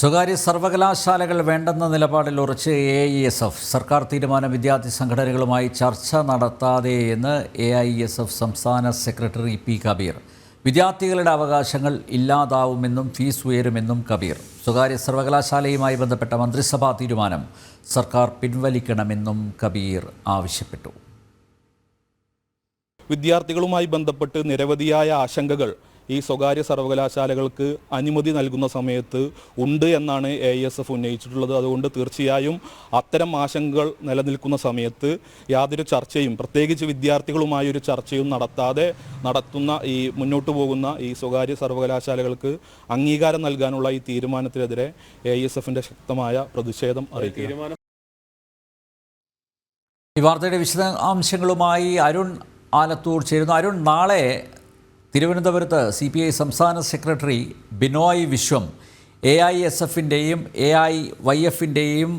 സ്വകാര്യ സർവകലാശാലകൾ വേണ്ടെന്ന നിലപാടിൽ ഉറച്ച് എ ഐ എസ് എഫ് സർക്കാർ തീരുമാനം വിദ്യാർത്ഥി സംഘടനകളുമായി ചർച്ച നടത്താതെ എന്ന് എ ഐ എസ് എഫ് സംസ്ഥാന സെക്രട്ടറി പി. കബീർ. വിദ്യാർത്ഥികളുടെ അവകാശങ്ങൾ ഇല്ലാതാവുമെന്നും ഫീസ് ഉയരുമെന്നും കബീർ. സ്വകാര്യ സർവകലാശാലയുമായി ബന്ധപ്പെട്ട മന്ത്രിസഭാ തീരുമാനം സർക്കാർ പിൻവലിക്കണമെന്നും കബീർ ആവശ്യപ്പെട്ടു. വിദ്യാർത്ഥികളുമായി ബന്ധപ്പെട്ട് നിരവധിയായ ആശങ്കകൾ ഈ സ്വകാര്യ സർവകലാശാലകൾക്ക് അനുമതി നൽകുന്ന സമയത്ത് ഉണ്ട് എന്നാണ് എ എസ് എഫ് ഉന്നയിച്ചിട്ടുള്ളത്. അതുകൊണ്ട് തീർച്ചയായും അത്തരം ആശങ്കകൾ നിലനിൽക്കുന്ന സമയത്ത് യാതൊരു ചർച്ചയും പ്രത്യേകിച്ച് വിദ്യാർത്ഥികളുമായി ഒരു ചർച്ചയും നടത്താതെ നടത്തുന്ന ഈ മുന്നോട്ട് പോകുന്ന ഈ സ്വകാര്യ സർവകലാശാലകൾക്ക് അംഗീകാരം നൽകാനുള്ള ഈ തീരുമാനത്തിനെതിരെ എ എസ് എഫിന്റെ ശക്തമായ പ്രതിഷേധം അറിയിക്കുക. ഈ വാർത്തയുടെ വിശദാംശങ്ങളുമായി അരുൺ ആലത്തൂർ ചേരുന്നു. അരുൺ നാളെ തിരുവനന്തപുരത്ത് സി പി ഐ സംസ്ഥാന secretary Binoy Viswam A I S എഫിന്റെയും A I Y എഫിന്റെയും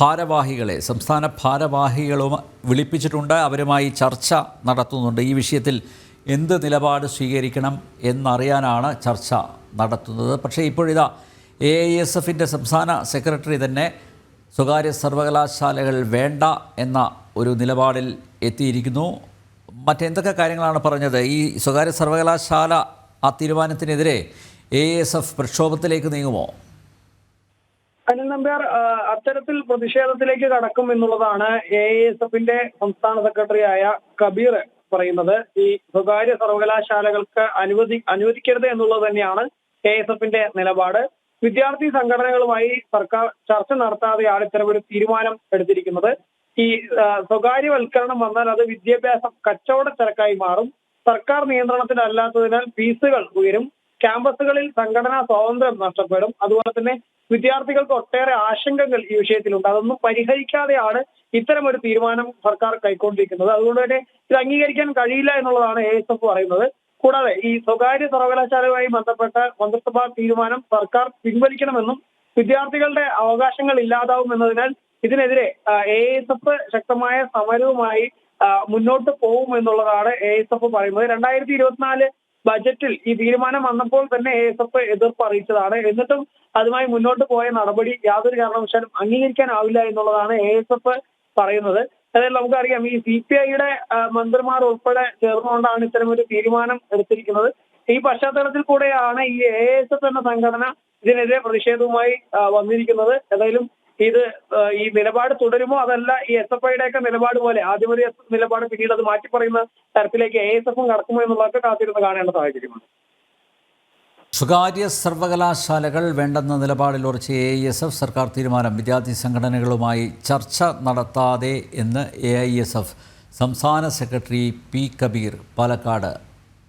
ഭാരവാഹികളെ സംസ്ഥാന ഭാരവാഹികളും വിളിപ്പിച്ചിട്ടുണ്ട്. അവരുമായി ചർച്ച നടത്തുന്നുണ്ട്. ഈ വിഷയത്തിൽ എന്ത് നിലപാട് സ്വീകരിക്കണം എന്നറിയാനാണ് ചർച്ച നടത്തുന്നത്. പക്ഷേ ഇപ്പോഴിതാ എ ഐ എസ് എഫിന്റെ സംസ്ഥാന സെക്രട്ടറി തന്നെ സ്വകാര്യ സർവകലാശാലകൾ വേണ്ട എന്ന ഒരു നിലപാടിൽ എത്തിയിരിക്കുന്നു. മറ്റെന്തൊക്കെ കാര്യങ്ങളാണ് പറഞ്ഞത്? ഈ സ്വകാര്യ സർവകലാശാല ആ തീരുമാനത്തിനെതിരെ എ എസ് എഫ് പ്രക്ഷോഭത്തിലേക്ക് നീങ്ങുമോ? അനിൽ നമ്പ്യാർ അത്തരത്തിൽ പ്രതിഷേധത്തിലേക്ക് കടക്കും എന്നുള്ളതാണ് എ എസ് എഫിന്റെ സംസ്ഥാന സെക്രട്ടറിയായ കബീർ പറയുന്നത്. ഈ സ്വകാര്യ സർവകലാശാലകൾക്ക് അനുവദി അനുവദിക്കരുത് എന്നുള്ളത് തന്നെയാണ് എ എസ് എഫിന്റെ നിലപാട്. വിദ്യാർത്ഥി സംഘടനകളുമായി സർക്കാർ ചർച്ച നടത്താതെയാണ് ഇത്തരമൊരു തീരുമാനം എടുത്തിരിക്കുന്നത്. ഈ സ്വകാര്യവൽക്കരണം വന്നാൽ അത് വിദ്യാഭ്യാസം കച്ചവട ചരക്കായി മാറും. സർക്കാർ നിയന്ത്രണത്തിലല്ലാത്തതിനാൽ ഫീസുകൾ ഉയരും. ക്യാമ്പസുകളിൽ സംഘടനാ സ്വാതന്ത്ര്യം നഷ്ടപ്പെടും. അതുപോലെ തന്നെ വിദ്യാർത്ഥികൾക്ക് ഒട്ടേറെ ആശങ്കകൾ ഈ വിഷയത്തിലുണ്ട്. അതൊന്നും പരിഹരിക്കാതെയാണ് ഇത്തരം ഒരു തീരുമാനം സർക്കാർ കൈക്കൊണ്ടിരിക്കുന്നത്. അതുകൊണ്ട് തന്നെ ഇത് അംഗീകരിക്കാൻ കഴിയില്ല എന്നുള്ളതാണ് എ എസ് എഫ് പറയുന്നത്. കൂടാതെ ഈ സ്വകാര്യ സർവകലാശാലയുമായി ബന്ധപ്പെട്ട മന്ത്രിസഭാ തീരുമാനം സർക്കാർ പിൻവലിക്കണമെന്നും വിദ്യാർത്ഥികളുടെ അവകാശങ്ങൾ ഇല്ലാതാവും എന്നതിനാൽ ഇതിനെതിരെ എ എസ് എഫ് ശക്തമായ സമരവുമായി മുന്നോട്ട് പോകും എന്നുള്ളതാണ് എ എസ് എഫ് പറയുന്നത്. രണ്ടായിരത്തി ഇരുപത്തിനാല് ബജറ്റിൽ ഈ തീരുമാനം വന്നപ്പോൾ തന്നെ എ എസ് എഫ് എതിർപ്പ് അറിയിച്ചതാണ്. എന്നിട്ടും അതുമായി മുന്നോട്ട് പോയ നടപടി യാതൊരു കാരണവശാലും അംഗീകരിക്കാനാവില്ല എന്നുള്ളതാണ് എ എസ് എഫ് പറയുന്നത്. അതായത് നമുക്കറിയാം ഈ സി പി ഐയുടെ മന്ത്രിമാർ ഉൾപ്പെടെ ചേർന്നുകൊണ്ടാണ് ഒരു തീരുമാനം എടുത്തിരിക്കുന്നത്. ഈ പശ്ചാത്തലത്തിൽ കൂടെയാണ് ഈ എ എസ് എഫ് എന്ന സംഘടന ഇതിനെതിരെ പ്രതിഷേധവുമായി വന്നിരിക്കുന്നത്. ഏതായാലും ഇത് ഈ നിലപാട് തുടരുമോ? അതല്ല ഈ എസ് എഫ് ഐയുടെ ഒക്കെ നിലപാട് പോലെ ആദ്യം ഒരു നിലപാട് പിന്നീട് അത് മാറ്റി പറയുന്ന തരത്തിലേക്ക് എ എസ് എഫും കടക്കുമോ എന്നുള്ളതൊക്കെ കാത്തിരുന്ന് കാണേണ്ട സാഹചര്യമാണ് സ്വകാര്യ സർവകലാശാലകൾ വേണ്ടെന്ന നിലപാടിൽ ഉറച്ച് എ എസ് എഫ് സർക്കാർ തീരുമാനം. വിദ്യാർത്ഥി സംഘടനകളുമായി ചർച്ച നടത്താതെ എന്ന് എ ഐ എസ് എഫ് സംസ്ഥാന സെക്രട്ടറി പി കബീർ പാലക്കാട്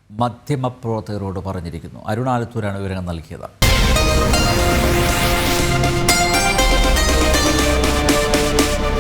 മാധ്യമപ്രവർത്തകരോട് പറഞ്ഞിരിക്കുന്നു. അരുണാലത്തൂരാണ് വിവരങ്ങൾ നൽകിയത്.